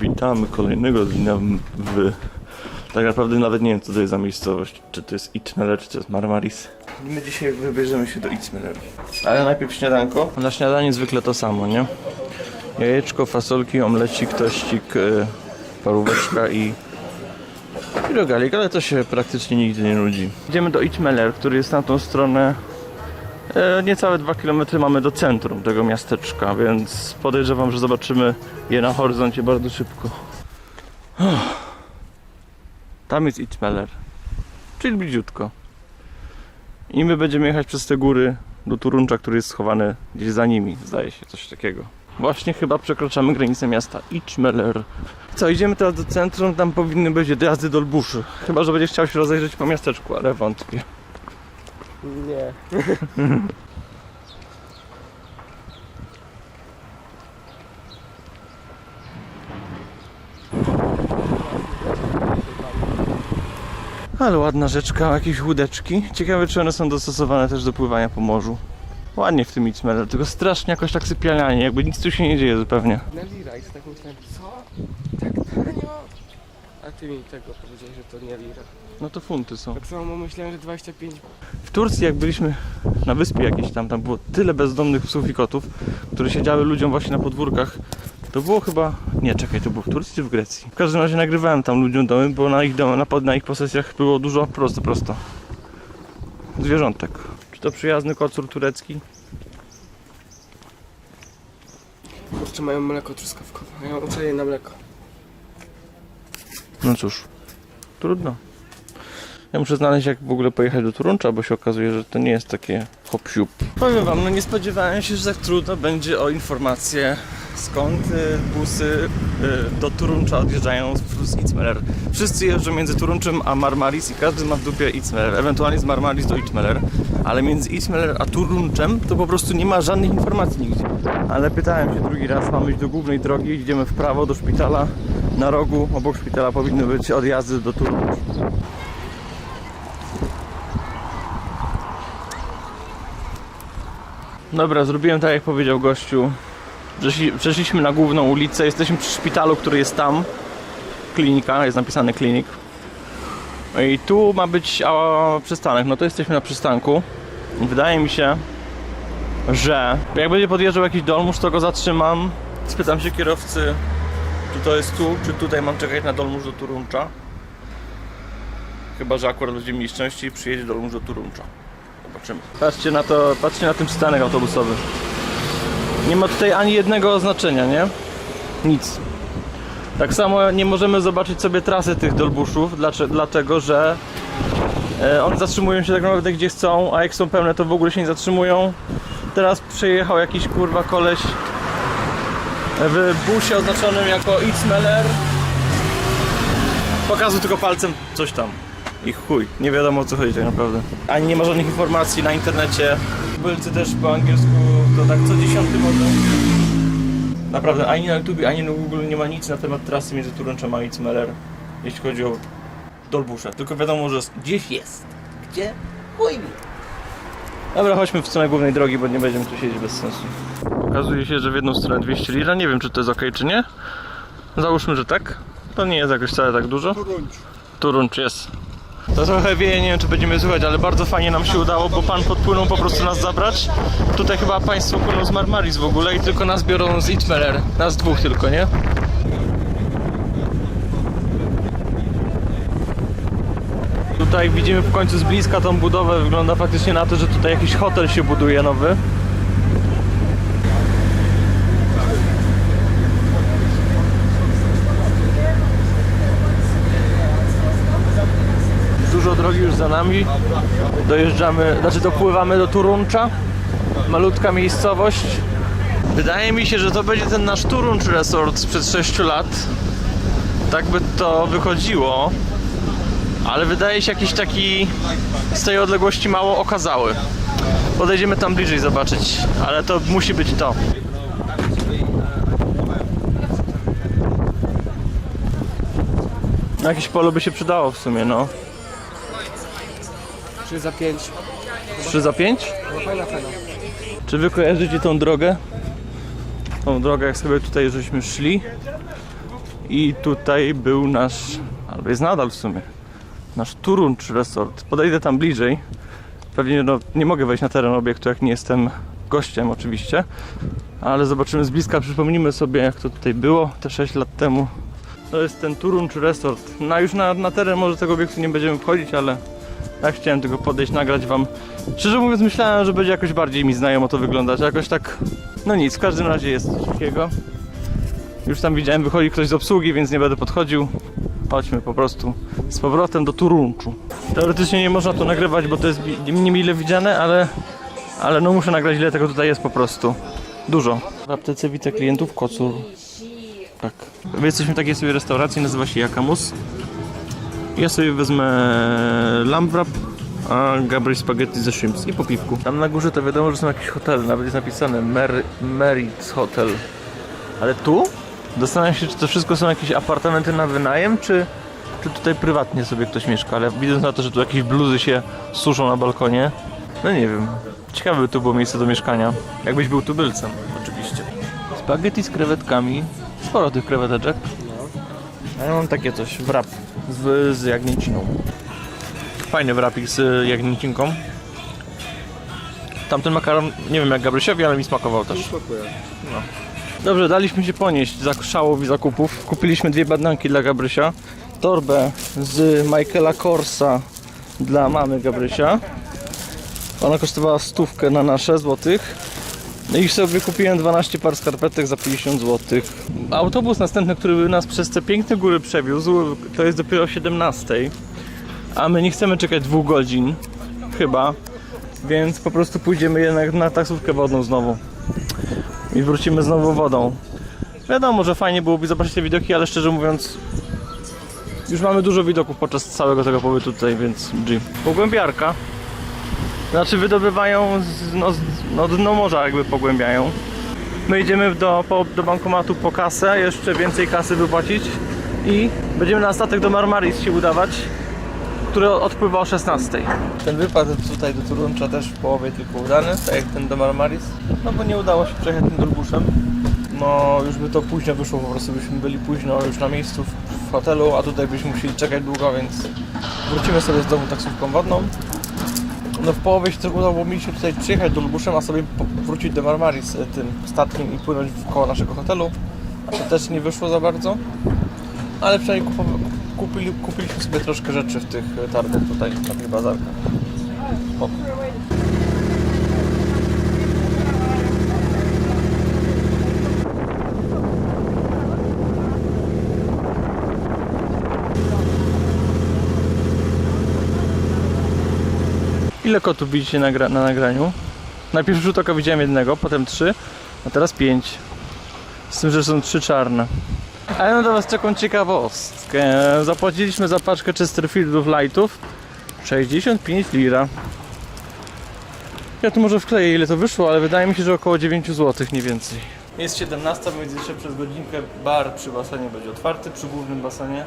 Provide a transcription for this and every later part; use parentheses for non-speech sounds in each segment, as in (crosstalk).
Witamy kolejnego dnia w- w... Tak naprawdę nawet nie wiem co to jest za miejscowość. Czy to jest Itmeler, czy to jest Marmaris. I my dzisiaj wybierzemy się do Itmeleru. Ale najpierw śniadanko. Na śniadanie zwykle to samo, nie? Jajeczko, fasolki, omlecik, tościk, yy, paróweczka i... I rogalik, ale to się praktycznie nigdy nie nudzi. Idziemy do Itmeler, który jest na tą stronę Niecałe 2 km mamy do centrum tego miasteczka, więc podejrzewam, że zobaczymy je na horyzoncie bardzo szybko. Tam jest Itmeler, czyli bliziutko. I my będziemy jechać przez te góry do Turuncza, który jest schowany gdzieś za nimi, zdaje się, coś takiego. Właśnie chyba przekraczamy granicę miasta Itmeler. Co, idziemy teraz do centrum, tam powinny być jazdy do Lbuszy. Chyba, że będziesz chciał się rozejrzeć po miasteczku, ale wątpię. Nie. (laughs) Ale ładna rzeczka, jakieś łódeczki. Ciekawe, czy one są dostosowane też do pływania po morzu. Ładnie w tym Itmele, tylko strasznie jakoś tak sypialnianie, jakby nic tu się nie dzieje zupełnie. Tak myślałem, co? Tak tanio? A ty mi tego powiedziałeś, że to nie lira. No to funty są. Tak samo myślałem, że 25 W Turcji, jak byliśmy na wyspie jakiejś tam, tam było tyle bezdomnych psów i kotów, które siedziały ludziom właśnie na podwórkach. To było chyba... Nie, czekaj, to było w Turcji czy w Grecji? W każdym razie nagrywałem tam ludziom domy, bo na ich, dom, na, na ich posesjach było dużo prosto, prosto. Zwierzątek. Czy to przyjazny kocur turecki? Kurczę, mają mleko truskawkowe. Ja uczelję na mleko. No cóż, trudno. Ja muszę znaleźć jak w ogóle pojechać do Turuncza, bo się okazuje, że to nie jest takie hop siup. Powiem wam, no nie spodziewałem się, że tak trudno będzie o informację skąd y, busy y, do Turuncza odjeżdżają z Itzmeler. Wszyscy jeżdżą między Turunczem a Marmaris i każdy ma w dupie Itzmeler, ewentualnie z Marmaris do Itzmeler, ale między Itzmeler a Turunczem to po prostu nie ma żadnych informacji nigdzie. Ale pytałem się drugi raz, mamy iść do głównej drogi, idziemy w prawo do szpitala, na rogu obok szpitala powinny być odjazdy do Turuncza. Dobra, zrobiłem tak jak powiedział gościu. Przeszli, przeszliśmy na główną ulicę, jesteśmy przy szpitalu, który jest tam. Klinika, jest napisane klinik. No I tu ma być a, przystanek, no to jesteśmy na przystanku. Wydaje mi się, że jak będzie podjeżdżał jakiś dolmusz, to go zatrzymam. Spytam się kierowcy, czy to jest tu, czy tutaj mam czekać na dolmusz do Turuncza. Chyba, że akurat będziemy mieli szczęście i przyjedzie dolmusz do Turuncza. Zobaczymy. Patrzcie na to, patrzcie na ten przystanek autobusowy. Nie ma tutaj ani jednego oznaczenia, nie? Nic. Tak samo nie możemy zobaczyć sobie trasy tych dolbuszów, dlatego że e, one zatrzymują się tak naprawdę gdzie chcą, a jak są pełne to w ogóle się nie zatrzymują. Teraz przejechał jakiś kurwa koleś w busie oznaczonym jako Itzmeler. Pokazał tylko palcem coś tam. I chuj, nie wiadomo o co chodzi tak naprawdę. Ani nie ma żadnych informacji na internecie. Tubylcy też po angielsku to tak co dziesiąty model. Naprawdę ani na YouTube, ani na Google nie ma nic na temat trasy między Turunczem a Itzmeler, jeśli chodzi o Dolbusze. Tylko wiadomo, że gdzieś jest. Gdzie? Chuj mi. Dobra, chodźmy w stronę głównej drogi, bo nie będziemy tu siedzieć bez sensu. Okazuje się, że w jedną stronę 200 lira. Nie wiem, czy to jest ok, czy nie. Załóżmy, że tak. To nie jest jakoś wcale tak dużo. Turuncz jest. To trochę wieje, nie wiem czy będziemy słychać, ale bardzo fajnie nam się udało, bo pan podpłynął po prostu nas zabrać. Tutaj chyba państwo płyną z Marmaris w ogóle i tylko nas biorą z Itmeler. Nas dwóch tylko, nie? Tutaj widzimy w końcu z bliska tą budowę. Wygląda faktycznie na to, że tutaj jakiś hotel się buduje nowy. Dużo drogi już za nami. Dojeżdżamy, znaczy dopływamy do Turuncza. Malutka miejscowość. Wydaje mi się, że to będzie ten nasz Turuncz Resort sprzed 6 lat. Tak by to wychodziło. Ale wydaje się jakiś taki z tej odległości mało okazały. Podejdziemy tam bliżej zobaczyć, ale to musi być to. Jakieś polu by się przydało w sumie, no. 3 za 5. 3 za 5? No fajna, fajna. Czy wy kojarzycie tą drogę? Tą drogę, jak sobie tutaj żeśmy szli I tutaj był nasz, albo jest nadal w sumie, nasz Turuncz Resort. Podejdę tam bliżej. Pewnie no, nie mogę wejść na teren obiektu, jak nie jestem gościem oczywiście. Ale zobaczymy z bliska, przypomnimy sobie jak to tutaj było te 6 lat temu. To jest ten Turuncz Resort. No już na, na teren może tego obiektu nie będziemy wchodzić, ale tak chciałem tylko podejść, nagrać wam. Szczerze mówiąc myślałem, że będzie jakoś bardziej mi znajomo to wyglądać, jakoś tak... No nic, w każdym razie jest coś takiego. Już tam widziałem, wychodzi ktoś z obsługi, więc nie będę podchodził. Chodźmy po prostu z powrotem do Turunczu. Teoretycznie nie można to nagrywać, bo to jest niemile widziane, ale, ale no muszę nagrać ile tego tutaj jest po prostu. Dużo. W aptece widzę klientów kocur. Tak. My jesteśmy w takiej sobie restauracji, nazywa się Jakamus. Ja sobie wezmę lamb wrap, a Gabry spaghetti ze shrimps i po piwku. Tam na górze to wiadomo, że są jakieś hotele, nawet jest napisane Mer Meritz Hotel. Ale tu? Zastanawiam się, czy to wszystko są jakieś apartamenty na wynajem, czy, czy tutaj prywatnie sobie ktoś mieszka, ale widząc na to, że tu jakieś bluzy się suszą na balkonie, no nie wiem. Ciekawe by tu było miejsce do mieszkania, jakbyś był tubylcem, oczywiście. Spaghetti z krewetkami, sporo tych kreweteczek. A ja mam takie coś, wrap z, z jagnięciną. Fajny wrapik z jagnięcinką. Tamten makaron, nie wiem jak Gabrysiowi, ale mi smakował też. Smakuje. Dobrze, daliśmy się ponieść za szałów i zakupów. Kupiliśmy dwie badanki dla Gabrysia, torbę z Michaela Korsa dla mamy Gabrysia. Ona kosztowała stówkę na nasze złotych. I sobie kupiłem 12 par skarpetek za 50 zł. Autobus następny, który by nas przez te piękne góry przewiózł, to jest dopiero o 17. A my nie chcemy czekać dwóch godzin, chyba. Więc po prostu pójdziemy jednak na taksówkę wodną znowu i wrócimy znowu wodą. Wiadomo, że fajnie byłoby zobaczyć te widoki, ale szczerze mówiąc już mamy dużo widoków podczas całego tego pobytu tutaj, więc G. Pogłębiarka. Znaczy wydobywają z, no, z, no dno morza jakby pogłębiają. My idziemy do, po, do bankomatu po kasę, jeszcze więcej kasy wypłacić i będziemy na statek do Marmaris się udawać, który odpływa o 16. Ten wypad tutaj do Turuncza też w połowie tylko udany, tak jak ten do Marmaris. No bo nie udało się przejechać tym turbuszem. No już by to późno wyszło, po prostu byśmy byli późno już na miejscu w hotelu, a tutaj byśmy musieli czekać długo, więc wrócimy sobie z domu taksówką wodną. No w połowie się udało mi się tutaj przyjechać do Lubuszem, a sobie wrócić do Marmaris tym statkiem i płynąć koło naszego hotelu. To też nie wyszło za bardzo. Ale przynajmniej kupili, kupiliśmy sobie troszkę rzeczy w tych e, targach tutaj, na tych bazarkach. O. Ile kotów widzicie na, na nagraniu? Najpierw rzut oka widziałem jednego, potem trzy, a teraz pięć. Z tym, że są trzy czarne. A ja mam do Was taką ciekawostkę. Zapłaciliśmy za paczkę Chesterfieldów Lightów 65 lira. Ja tu może wkleję ile to wyszło, ale wydaje mi się, że około 9 zł mniej więcej. Jest 17, więc jeszcze przez godzinkę bar przy basenie będzie otwarty, przy głównym basenie.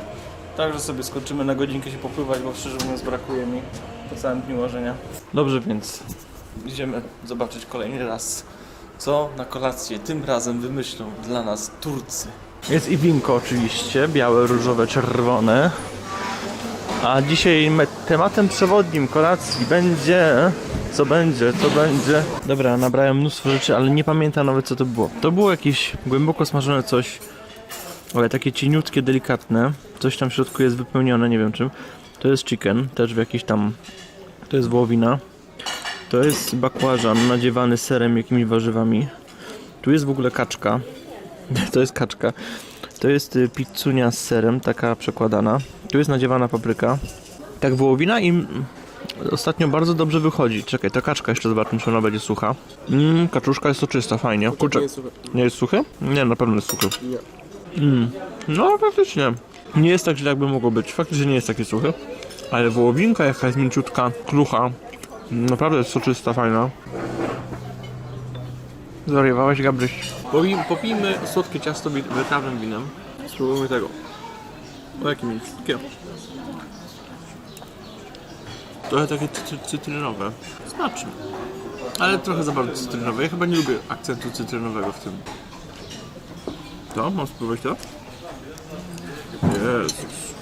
Także sobie skoczymy na godzinkę się popływać, bo szczerze mówiąc brakuje mi po całym dniu łożenia. Dobrze, więc idziemy zobaczyć kolejny raz, co na kolację tym razem wymyślą dla nas Turcy. Jest i winko oczywiście, białe, różowe, czerwone. A dzisiaj tematem przewodnim kolacji będzie... Co będzie, co będzie? Dobra, nabrałem mnóstwo rzeczy, ale nie pamiętam nawet co to było. To było jakieś głęboko smażone coś, ale takie cieniutkie, delikatne. Coś tam w środku jest wypełnione, nie wiem czym. To jest chicken, też w jakiś tam... To jest wołowina. To jest bakłażan nadziewany serem, jakimiś warzywami. Tu jest w ogóle kaczka. (laughs) To jest kaczka. To jest y, pizzunia z serem, taka przekładana. Tu jest nadziewana papryka. Tak wołowina i ostatnio bardzo dobrze wychodzi. Czekaj, ta kaczka jeszcze zobaczmy, czy ona będzie sucha. Mmm, kaczuszka jest soczysta, fajnie. Kurczę, Nie jest suchy? Nie, na pewno jest suchy. Mm. No, faktycznie. Nie jest tak źle, jakby mogło być. Faktycznie nie jest taki suchy. Ale wołowinka jakaś mięciutka, krucha. Naprawdę jest soczysta, fajna. Zwariowałeś, Gabryś? Popij, popijmy słodkie ciasto wi- winem. Spróbujmy tego. O jakie mięciutkie. Trochę takie cy- cytrynowe. Smaczne. Ale trochę za bardzo cytrynowe. Ja chyba nie lubię akcentu cytrynowego w tym. To? Mam spróbować to? Jezus.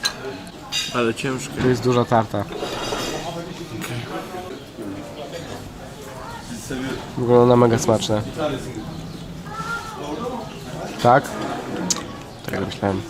Ale ciężkie. Tu jest duża tarta. Wygląda mega smaczne. Tak? Tak jak myślałem.